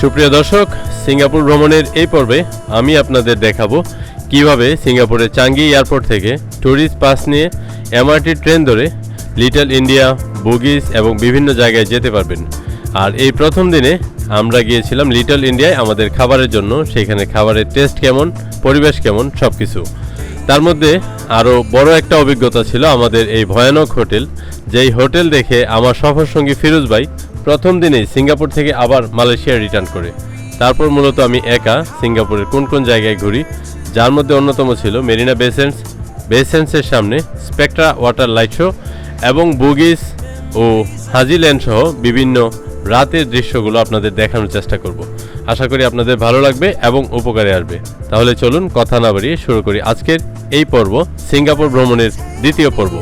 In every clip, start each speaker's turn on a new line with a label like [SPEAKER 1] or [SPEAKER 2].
[SPEAKER 1] সুপ্রিয় দর্শক, সিঙ্গাপুর ভ্রমণের এই পর্বে আমি আপনাদের দেখাবো কীভাবে সিঙ্গাপুরের চাঙ্গি এয়ারপোর্ট থেকে ট্যুরিস্ট পাস নিয়ে এমআরটি ট্রেন ধরে লিটল ইন্ডিয়া, বুগিস এবং বিভিন্ন জায়গায় যেতে পারবেন। আর এই প্রথম দিনে আমরা গিয়েছিলাম লিটল ইন্ডিয়ায়, আমাদের খাবারের জন্য। সেখানে খাবারের টেস্ট কেমন, পরিবেশ কেমন সব কিছু তার মধ্যে আরও বড় একটা অভিজ্ঞতা ছিল আমাদের এই ভয়ানক হোটেল, যেই হোটেল দেখে আমার সফরসঙ্গী ফিরোজ ভাই প্রথম দিনেই সিঙ্গাপুর থেকে আবার মালয়েশিয়া রিটার্ন করে। তারপর মূলত আমি একা সিঙ্গাপুরের কোন কোন জায়গায় ঘুরি, যার মধ্যে অন্যতম ছিল মেরিনা বেসেন্স। বেসেন্সের সামনে স্পেকট্রা ওয়াটার লাইট শো এবং বুগিস ও হাজিল্যান্ড সহ বিভিন্ন রাতের দৃশ্যগুলো আপনাদের দেখানোর চেষ্টা করব। আশা করি আপনাদের ভালো লাগবে এবং উপকারে আসবে। তাহলে চলুন কথা না বাড়িয়ে শুরু করি আজকের এই পর্ব, সিঙ্গাপুর ভ্রমণের দ্বিতীয় পর্ব।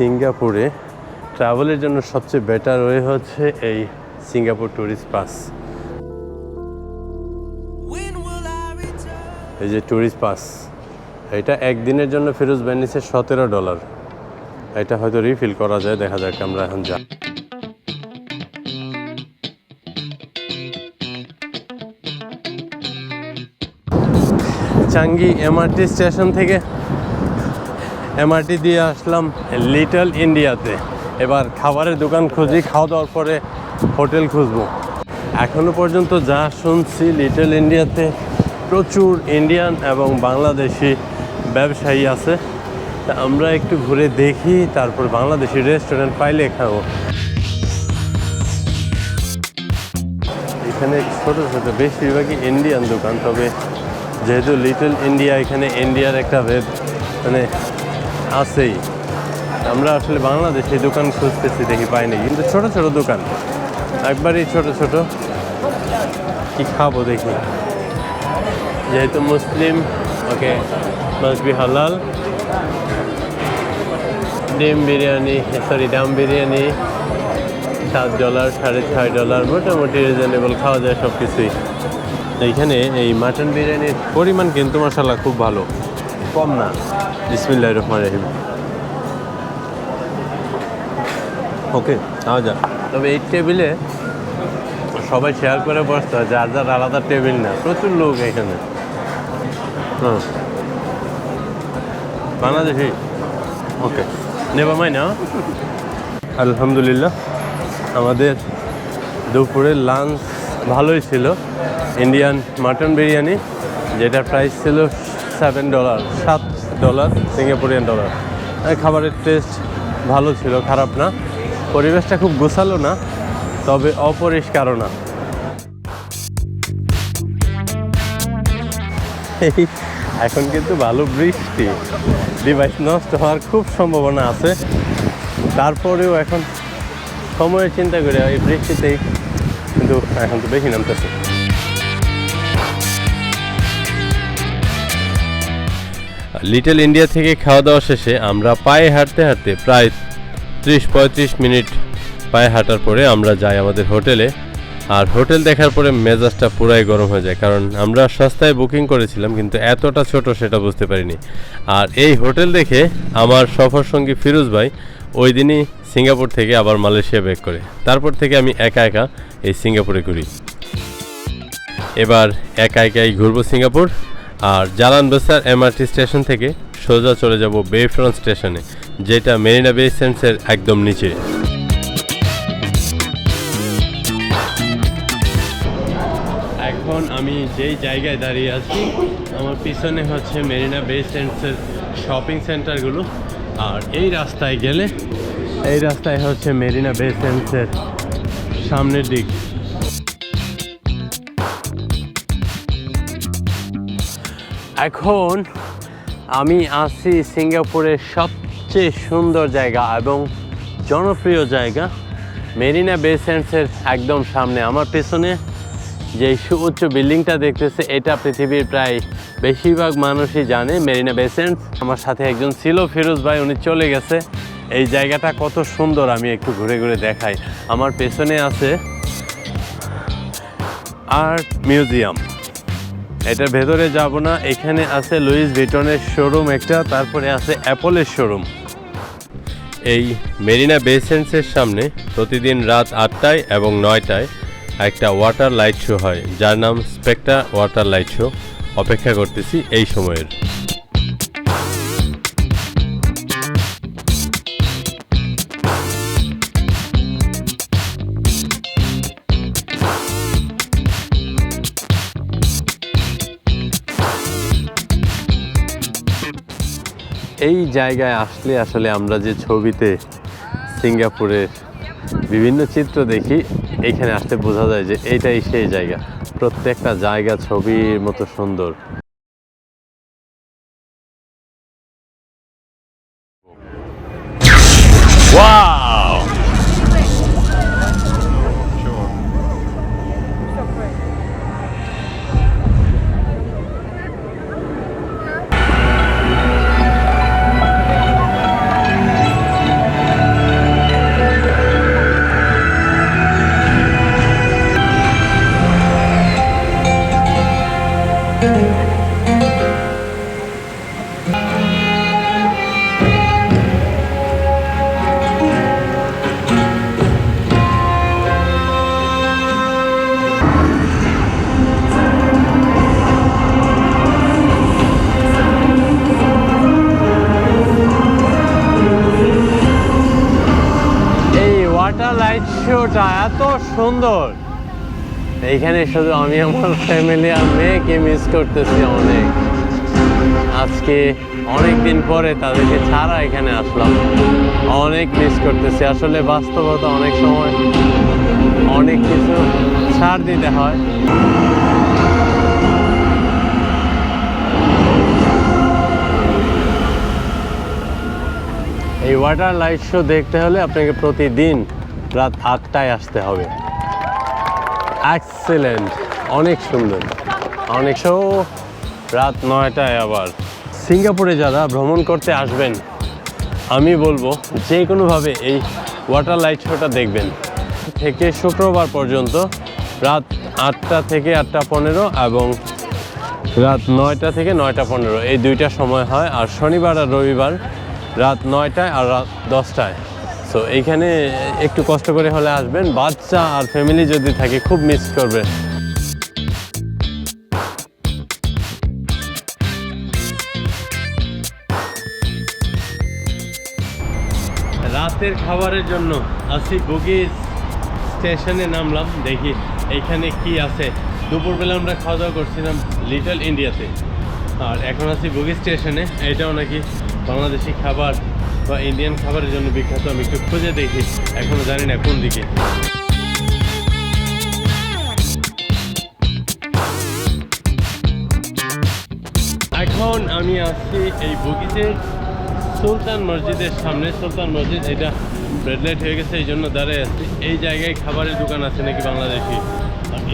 [SPEAKER 1] সিঙ্গাপুরে ট্রাভেলের জন্য সবচেয়ে বেটার ওয়ে হচ্ছে এই সিঙ্গাপুর ট্যুরিস্ট পাস? এই যে ট্যুরিস্ট পাস এটা একদিনের জন্য ফিরোজ ব্যান্ডিসের সতেরো ডলার এটা হয়তো রিফিল করা যায় দেখা যাক আমরা এখন যা চাঙ্গি এমআরটি স্টেশন থেকে এমআরটি দিয়ে আসলাম লিটল ইন্ডিয়াতে এবার খাবারের দোকান খুঁজি, খাওয়া দাওয়ার পরে হোটেল খুঁজবো। এখনও পর্যন্ত যা শুনছি লিটল ইন্ডিয়াতে প্রচুর ইন্ডিয়ান এবং বাংলাদেশি ব্যবসায়ী আছে। তা আমরা একটু ঘুরে দেখি, তারপর বাংলাদেশি রেস্টুরেন্ট পাইলে খাব। এখানে ছোটো ছোটো, বেশিরভাগই ইন্ডিয়ান দোকান, তবে যেহেতু লিটল ইন্ডিয়া এখানে ইন্ডিয়ার একটা মানে আছেই। আমরা আসলে বাংলাদেশে দোকান খুঁজতেছি, দেখি পাইনি কিন্তু ছোট ছোট দোকান। একবারই ছোট ছোট। কি খাব দেখি। যেহেতু মুসলিম, ওকে মাস্ট বি হালাল ডিম বিরিয়ানি সরি ডাম বিরিয়ানি, সাত ডলার সাড়ে ছয় ডলার মোটামুটি রিজনেবল খাওয়া যায় সব কিছুই এইখানে এই মাটন বিরিয়ানির পরিমাণ কিন্তু মশালা খুব ভালো। কম না। বিসমিল্লাহ রহমান রহিম। ওকে খাওয়া যাক তবে এই টেবিলে সবাই শেয়ার করে বসতে হয় যার যার আলাদা টেবিল না। প্রচুর লোক এখানে। হুম। বাংলাদেশি। ওকে, নেবা মাই না আলহামদুলিল্লাহ, আমাদের দুপুরের লাঞ্চ ভালোই ছিল। ইন্ডিয়ান মাটন বিরিয়ানি যেটা প্রাইস ছিল সেভেন ডলার সাত ডলার সিঙ্গাপুরিয়ান ডলার খাবারের টেস্ট ভালো ছিল, খারাপ না। পরিবেশটা খুব গোছালো না, তবে অপরিষ্কারও না। এখন কিন্তু ভালো বৃষ্টি। ডিভাইস নষ্ট হওয়ার খুব সম্ভাবনা আছে। তারপরেও এখন সময়ের চিন্তা করে এই বৃষ্টিতেই কিন্তু এখন তো বেশি নামতেছে। লিটল ইন্ডিয়া থেকে খাওয়া দাওয়া শেষে আমরা পায়ে হাঁটতে হাঁটতে প্রায় ত্রিশ পঁয়ত্রিশ মিনিট পায়ে হাঁটার পরে আমরা যাই আমাদের হোটেলে। আর হোটেল দেখার পরে মেজাজটা পুরাই গরম হয়ে যায়, কারণ আমরা সস্তায় বুকিং করেছিলাম, কিন্তু এতটা ছোট সেটা বুঝতে পারিনি। আর এই হোটেল দেখে আমার সফর সঙ্গী ফিরোজ ভাই ওই দিনই সিঙ্গাপুর থেকে আবার মালয়েশিয়া ব্যাক করে। তারপর থেকে আমি একা একা এই সিঙ্গাপুরে ঘুরি। এবার একা একাই ঘুরবো সিঙ্গাপুর। আর জালান বেসার এমআরটি স্টেশন থেকে সোজা চলে যাব বে ফ্রন্ট স্টেশনে, যেটা মেরিনা বে সেন্সের একদম নিচে। এখন আমি যেই জায়গায় দাঁড়িয়ে আছি, আমার পিছনে হচ্ছে মেরিনা বে সেন্সের শপিং সেন্টারগুলো আর এই রাস্তায় গেলে, এই রাস্তায় হচ্ছে মেরিনা বে সেন্সের সামনের দিক। এখন আমি আছি সিঙ্গাপুরের সবচেয়ে সুন্দর জায়গা এবং জনপ্রিয় জায়গা মেরিনা বে স্যান্ডসের একদম সামনে। আমার পেছনে যে সুউচ্চ বিল্ডিংটা দেখতেছে, এটা পৃথিবীর প্রায় বেশিরভাগ মানুষই জানে, মেরিনা বেসেন্ট আমার সাথে একজন ছিল ফিরোজ ভাই, উনি চলে গেছে। এই জায়গাটা কত সুন্দর, আমি একটু ঘুরে ঘুরে দেখাই। আমার পেছনে আছে আর্ট মিউজিয়াম। এটার ভেতরে যাব না, এখানে আছে লুইস ভিটনের শোরুম একটা, তারপরে আছে অ্যাপলের শোরুম এই মেরিনা বেসেন্সের সামনে প্রতিদিন রাত আটটায় এবং নয়টায় একটা ওয়াটার লাইট শো হয়, যার নাম স্পেক্টা ওয়াটার লাইট শো অপেক্ষা করতেছি এই সময়ের। এই জায়গায় আসলে আসলে আমরা যে ছবিতে সিঙ্গাপুরের বিভিন্ন চিত্র দেখি এইখানে আসতে বোঝা যায় যে এইটাই সেই জায়গা। প্রত্যেকটা জায়গা, ছবির মতো সুন্দর। শোটা এত সুন্দর। এইখানে শুধু আমি, আমার ফ্যামিলি আর মেয়েকে মিস করতেছি অনেক। আজকে অনেক দিন পরে তাদেরকে ছাড়া এখানে আসলাম। অনেক মিস করতেছি। আসলে বাস্তবতা অনেক সময় অনেক কিছু ছাড় দিতে হয়। এই ওয়াটার লাইট শো দেখতে হলে আপনাকে প্রতিদিন রাত আটটায় আসতে হবে। এক্সেলেন্ট অনেক সুন্দর। অনেক শো। রাত নয়টায় আবার। সিঙ্গাপুরে যারা ভ্রমণ করতে আসবেন, আমি বলব যে কোনোভাবে এই ওয়াটার লাইট শোটা দেখবেন। থেকে শুক্রবার পর্যন্ত রাত আটটা থেকে আটটা পনেরো এবং রাত নয়টা থেকে নয়টা পনেরো। এই দুইটা সময় হয় আর শনিবার আর রবিবার রাত নয়টায় আর রাত দশটায়। সো এইখানে একটু কষ্ট করে হলে আসবেন। বাচ্চা আর ফ্যামিলি যদি থাকে, খুব মিস করবে। রাতের খাবারের জন্য আসি বুগিজ স্টেশনে নামলাম, দেখি এইখানে কি আছে। দুপুরবেলা আমরা খাওয়া দাওয়া করছিলাম লিটল ইন্ডিয়াতে আর এখন আছি বুগি স্টেশনে, এটাও নাকি বাংলাদেশি খাবার। বা ইন্ডিয়ান খাবারের জন্য বিখ্যাত আমি একটু খুঁজে দেখি এখনও জানি না কোন দিকে। এখন আমি আছি এই বগিচের সুলতান মসজিদের সামনে, সুলতান মসজিদ এটা ব্রেডলাইট হয়ে গেছে এই জন্য দাঁড়ায় আছি। এই জায়গায় খাবারের দোকান আছে নাকি বাংলাদেশি?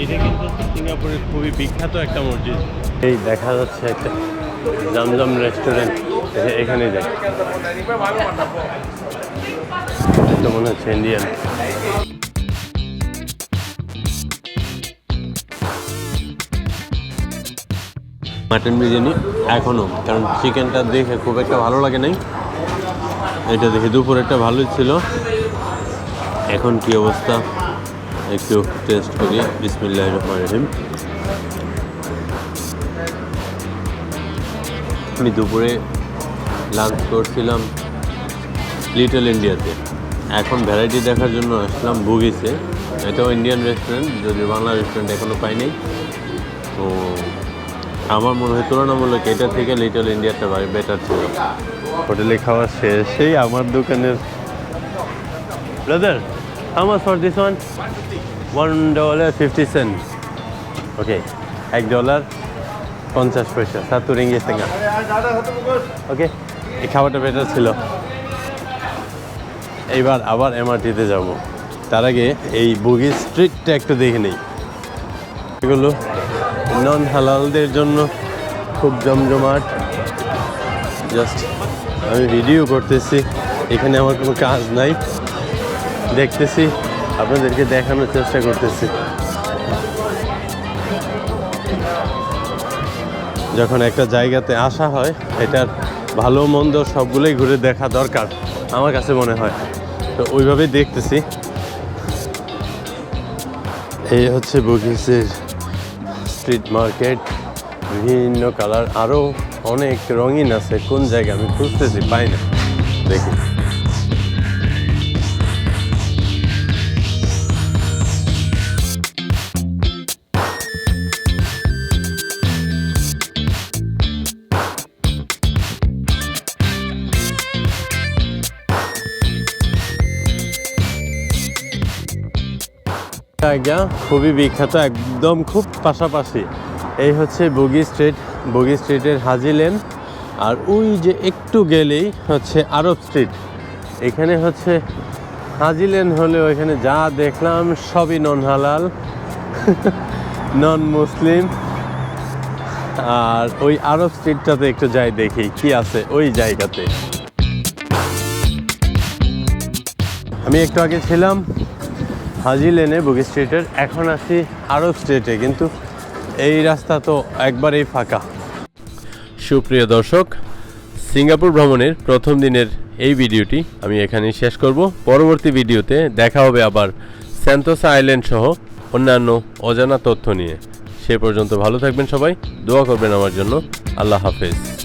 [SPEAKER 1] এটা কিন্তু সিঙ্গাপুরের খুবই বিখ্যাত একটা মসজিদ। এই দেখা যাচ্ছে একটা জামজাম রেস্টুরেন্ট এখানে যাই। এটা মনে হচ্ছে ইন্ডিয়ান মাটন বিরিয়ানি এখনও কারণ চিকেনটা দেখে খুব একটা ভালো লাগে নাই। এটা দেখে দুপুরেরটা ভালোই ছিল। এখন কি অবস্থা? একটু টেস্ট করি। বিসমিল্লাহ রহমান রহিম। আমি দুপুরে লাঞ্চ করছিলাম লিটল ইন্ডিয়াতে এখন ভ্যারাইটি দেখার জন্য আসলাম বুগিসে এটাও ইন্ডিয়ান রেস্টুরেন্ট যদি বাংলা রেস্টুরেন্ট এখনও পাইনি। তো আমার মনে হয় তুলনামূলক এটা থেকে লিটল ইন্ডিয়াটা বেটার ছিল। হোটেলে খাওয়া শেষেই আমার দোকানের brother how for this one one dollar fifty cent okay এক ডলার পঞ্চাশ পয়সা সাতু রিঙ্গি সেঙ্গা ওকে এই খাবারটা বেটার ছিল। এইবার আবার এমআরটিতে যাব। তার আগে এই বুগি স্ট্রিটটা একটু দেখে নেই। এগুলো নন হালালদের জন্য খুব জমজমাট। জাস্ট আমি ভিডিও করতেছি। এখানে আমার কোনো কাজ নাই। দেখতেছি, আপনাদেরকে দেখানোর চেষ্টা করতেছি। যখন একটা জায়গাতে আসা হয়, এটার ভালো, মন্দ সবগুলোই ঘুরে দেখা দরকার, আমার কাছে মনে হয়। তো ওইভাবেই দেখতেছি। এই হচ্ছে বুকিসের স্ট্রিট মার্কেট বিভিন্ন কালার আরও অনেক রঙিন আছে, কোন জায়গায় আমি খুঁজতেছি, পাই না। দেখি। জায়গা খুবই বিখ্যাত, একদম খুব পাশাপাশি। এই হচ্ছে বগি স্ট্রিট, বগি স্ট্রিটের হাজি লেন। আর ওই যে একটু গেলেই হচ্ছে আরব স্ট্রিট। এখানে হচ্ছে হাজি লেন হলেও এখানে যা দেখলাম সবই নন হালাল, নন মুসলিম। আর ওই আরব স্ট্রিটটাতে একটু যাই দেখি, কি আছে ওই জায়গাতে। আমি একটু আগে ছিলাম হাজি লেনে, বুগি স্ট্রিটের। এখন আছি আরব স্ট্রিটে, কিন্তু এই রাস্তা তো একবারেই ফাঁকা। সুপ্রিয় দর্শক, সিঙ্গাপুর ভ্রমণের প্রথম দিনের এই ভিডিওটি আমি এখানেই শেষ করব। পরবর্তী ভিডিওতে দেখা হবে আবার স্যান্তোসা আইল্যান্ড সহ অন্যান্য অজানা তথ্য নিয়ে। সে পর্যন্ত ভালো থাকবেন সবাই, দোয়া করবেন আমার জন্য। আল্লাহ হাফেজ।